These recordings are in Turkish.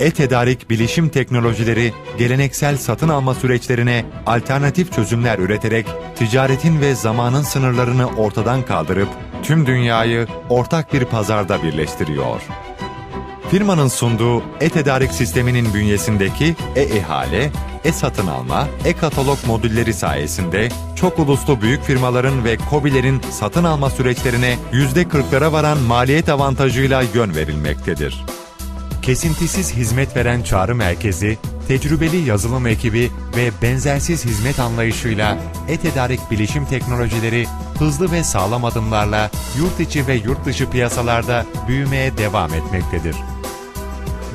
e-tedarik bilişim teknolojileri geleneksel satın alma süreçlerine alternatif çözümler üreterek ticaretin ve zamanın sınırlarını ortadan kaldırıp tüm dünyayı ortak bir pazarda birleştiriyor. Firmanın sunduğu e-tedarik sisteminin bünyesindeki e-ihale, e-satın alma, e-katalog modülleri sayesinde çok uluslu büyük firmaların ve KOBİ'lerin satın alma süreçlerine %40'lara varan maliyet avantajıyla yön verilmektedir. Kesintisiz hizmet veren çağrı merkezi, tecrübeli yazılım ekibi ve benzersiz hizmet anlayışıyla e-tedarik bilişim teknolojileri hızlı ve sağlam adımlarla yurt içi ve yurt dışı piyasalarda büyümeye devam etmektedir.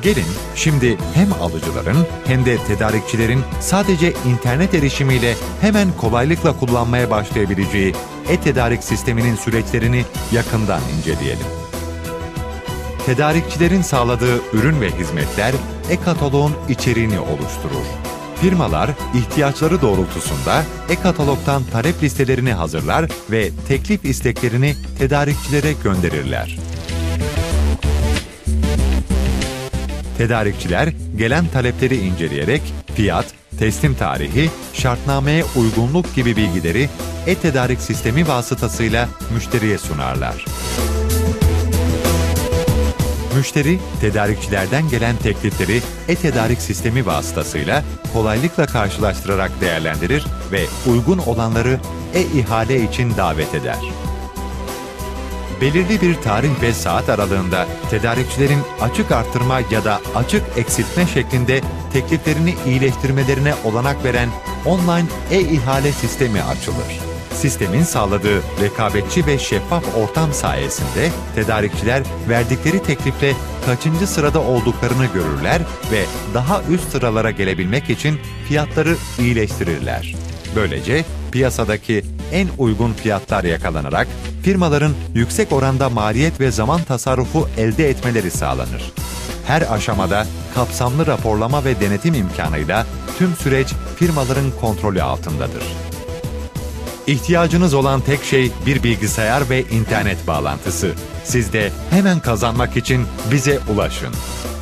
Gelin şimdi hem alıcıların hem de tedarikçilerin sadece internet erişimiyle hemen kolaylıkla kullanmaya başlayabileceği e-tedarik sisteminin süreçlerini yakından inceleyelim. Tedarikçilerin sağladığı ürün ve hizmetler e-kataloğun içeriğini oluşturur. Firmalar ihtiyaçları doğrultusunda e-katalogdan talep listelerini hazırlar ve teklif isteklerini tedarikçilere gönderirler. Tedarikçiler gelen talepleri inceleyerek fiyat, teslim tarihi, şartnameye uygunluk gibi bilgileri e-tedarik sistemi vasıtasıyla müşteriye sunarlar. Müşteri, tedarikçilerden gelen teklifleri e-tedarik sistemi vasıtasıyla kolaylıkla karşılaştırarak değerlendirir ve uygun olanları e-ihale için davet eder. Belirli bir tarih ve saat aralığında tedarikçilerin açık arttırma ya da açık eksiltme şeklinde tekliflerini iyileştirmelerine olanak veren online e-ihale sistemi açılır. Sistemin sağladığı rekabetçi ve şeffaf ortam sayesinde tedarikçiler verdikleri teklifle kaçıncı sırada olduklarını görürler ve daha üst sıralara gelebilmek için fiyatları iyileştirirler. Böylece piyasadaki en uygun fiyatlar yakalanarak firmaların yüksek oranda maliyet ve zaman tasarrufu elde etmeleri sağlanır. Her aşamada kapsamlı raporlama ve denetim imkanıyla tüm süreç firmaların kontrolü altındadır. İhtiyacınız olan tek şey bir bilgisayar ve internet bağlantısı. Siz de hemen kazanmak için bize ulaşın.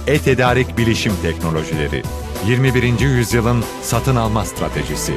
E-Tedarik Bilişim Teknolojileri 21. yüzyılın satın alma stratejisi.